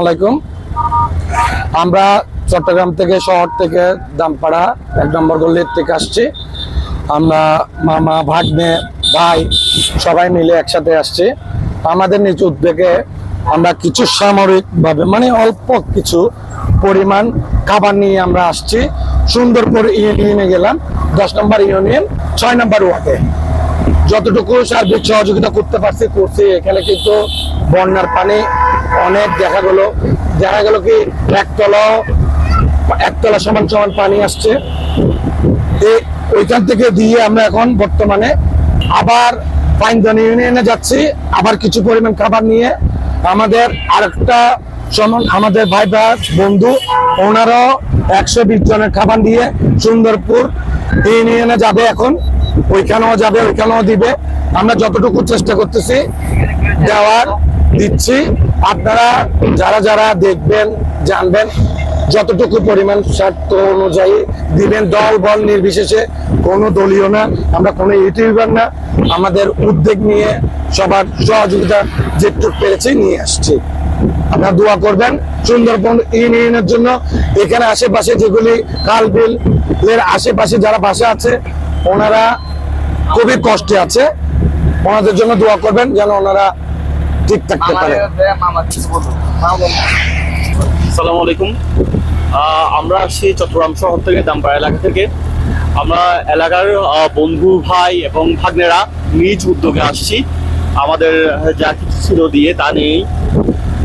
আলাইকুম। আমরা চট্টগ্রাম থেকে শহর থেকে দামপাড়া এক নম্বর গল্লির থেকে আসছি। আমরা মামা ভাগ্নে ভাই সবাই মিলে একসাথে আসছি। আমাদের নিজ উদ্যোগে আমরা কিছু সামরিক ভাবে মানে অল্প কিছু পরিমাণ খাবার নিয়ে আমরা আসছি। সুন্দরপুর ইউনিয়নে গেলাম দশ নম্বর ইউনিয়ন ছয় নম্বর ওয়ার্ডে। যতটুকু সার্বিক সহযোগিতা করতে পারছি, করছি। এখানে কিন্তু বন্যার পানি অনেক দেখা গেল। দেখা গেল কি, একতলা একতলা সমান সমান পানি আসছে। ওইখান থেকে দিয়ে আমরা এখন বর্তমানে আবার পাইনদান ইউনিয়নে যাচ্ছি। আবার কিছু পরিমাণ খাবার নিয়ে আমাদের আরেকটা সমান আমাদের ভাই ভাই বন্ধু, ওনারাও একশো বিশ জনের খাবার দিয়ে সুন্দরপুর ইউনিয়নে যাবে এখন। ওইখানেও যাবে, ওইখানেও দিবে। আমরা যতটুকু চেষ্টা করতেছি, দেওয়ার, দিচ্ছি। আপনারা যারা যারা দেখবেন, জানবেন, যতটুকু পরিমাণ স্বার্থ অনুযায়ী দিবেন, দল, বল নির্বিশেষে, কোনো দলীয় না, আমরা কোনো ইউটিউবার না, আমাদের উদ্যোগ নিয়ে সবার সহযোগিতা যেটুকু পেরেছি নিয়ে আসছি। আপনারা দোয়া করবেন, সুন্দরবন ইউনিয়নের জন্য। এখানে আশেপাশে যেগুলি খাল বিল এর আশেপাশে যারা বাসা আছে ওনারা খুবই কষ্টে আছে। ওনাদের জন্য দোয়া করবেন যেন ওনারা ঠিক থাকতে পারে। আসসালামু আলাইকুম। আমরা আসছি চট্টগ্রাম শহর থেকে দামপাড়া এলাকা থেকে। আমরা এলাকার বন্ধু ভাই এবং ভাগ্নেরা নিজ উদ্যোগে আসছি। আমাদের যা কিছু ছিল দিয়ে তা নিয়েই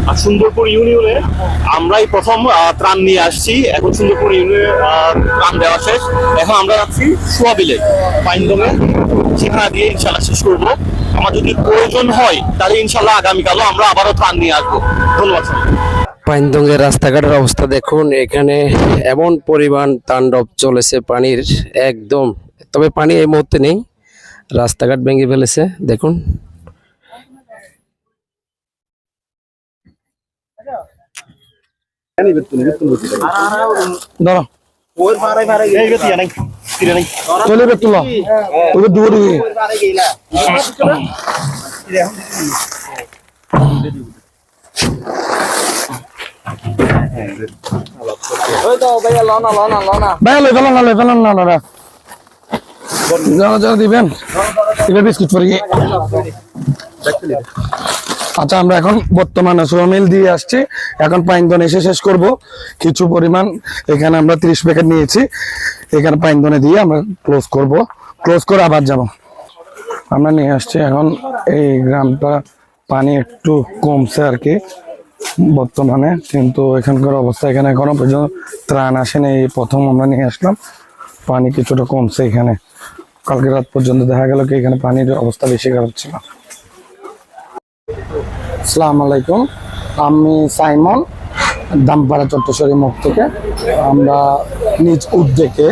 আর সুন্দরপুর ইউনিয়নে আমরাই প্রথম ত্রাণ নিয়ে আসছি। এখন সুন্দরপুর ইউনিয়নে ত্রাণ দেওয়া শেষ। এখন আমরা যাচ্ছি সোয়াবিলে পাইনদমে। সেখানে গিয়ে ইনশাল্লাহ শেষ করব। আমার যদি প্রয়োজন হয়, তাহলে ইনশাল্লাহ আগামীকালও আমরা আবারও ত্রাণ নিয়ে আসব। ধন্যবাদ। পাইনদঙ্গের রাস্তাঘাটের অবস্থা দেখুন, এখানে এমন পরিমাণ তাণ্ডব চলেছে পানির, একদম। তবে পানি এই মুহূর্তে নেই, রাস্তাঘাট ভেঙে ফেলেছে, দেখুন। নাই। চলে বে তুলো। ওকে দূরে ভাই লই ফেলান না লই ফেলান না না যারা যারা দিবেন। বিস্কুট পরে আচ্ছা আমরা এখন বর্তমানে সোয়ামিল দিয়ে আসছি। এখন পাইনদন এসে শেষ করব। কিছু পরিমাণ এখানে আমরা ত্রিশ প্যাকেট নিয়েছি। এখানে পাইনদনে দিয়ে আমরা ক্লোজ করব। ক্লোজ করে আবার যাব। আমরা নিয়ে আসছি এখন এই গ্রামটা। পানি একটু কমছে আর কি বর্তমানে, কিন্তু এখানকার অবস্থা এখানে এখনও পর্যন্ত ত্রাণ আসেনি। এই প্রথম আমরা নিয়ে আসলাম। পানি কিছুটা কমছে এখানে। কালকে রাত পর্যন্ত দেখা গেল কি এখানে পানির অবস্থা বেশি খারাপ ছিল। আসসালামু আলাইকুম। আমি সাইমন, দামপাড়া চট্টশ্বরী মুখ থেকে। আমরা নিজ উদ্যোগে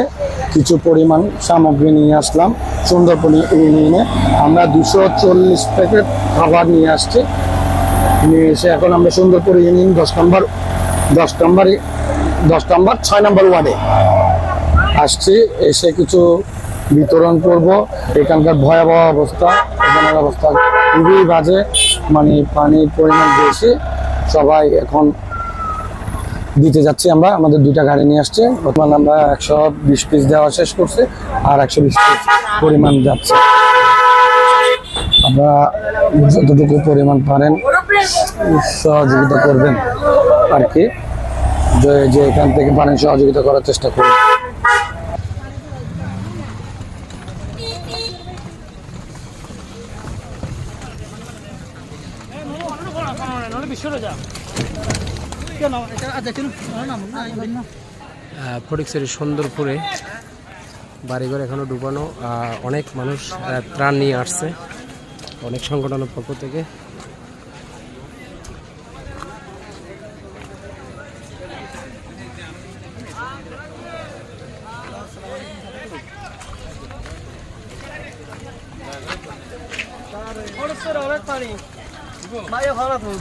কিছু পরিমাণ সামগ্রী নিয়ে আসলাম, সুন্দরবন ইউনিয়নে আমরা দুশো চল্লিশ প্যাকেট খাবার নিয়ে আসছি। নিয়ে এসে এখন আমরা সুন্দরপুর ইউনিয়ন দশ নম্বর দশ নম্বর দশ নম্বর, ছয় নম্বর ওয়ার্ডে আসছি। এসে কিছু বিতরণ করব। এখানকার ভয়াবহ অবস্থা, এখানের অবস্থা খুবই বাজে। মানে পানির পরিমাণ বেশি, সবাই এখন দিতে যাচ্ছি আমরা। আমাদের দুইটা গাড়ি নিয়ে আসছে। বর্তমানে আমরা একশো বিশ পিস দেওয়া শেষ করছি আর একশো বিশ পিস পরিমাণ যাচ্ছে। আমরা যতটুকু পরিমাণ পারেন সহযোগিতা করবেন আর কি। যে এখান থেকে পারেন সহযোগিতা করার চেষ্টা করুন। ফটিকছড়ি সুন্দরপুরে বাড়িঘর এখনও ডুবানো অনেক মানুষ ত্রাণ নিয়ে আসছে অনেক সংগঠনের পক্ষ থেকে। মায়ে ভালো তো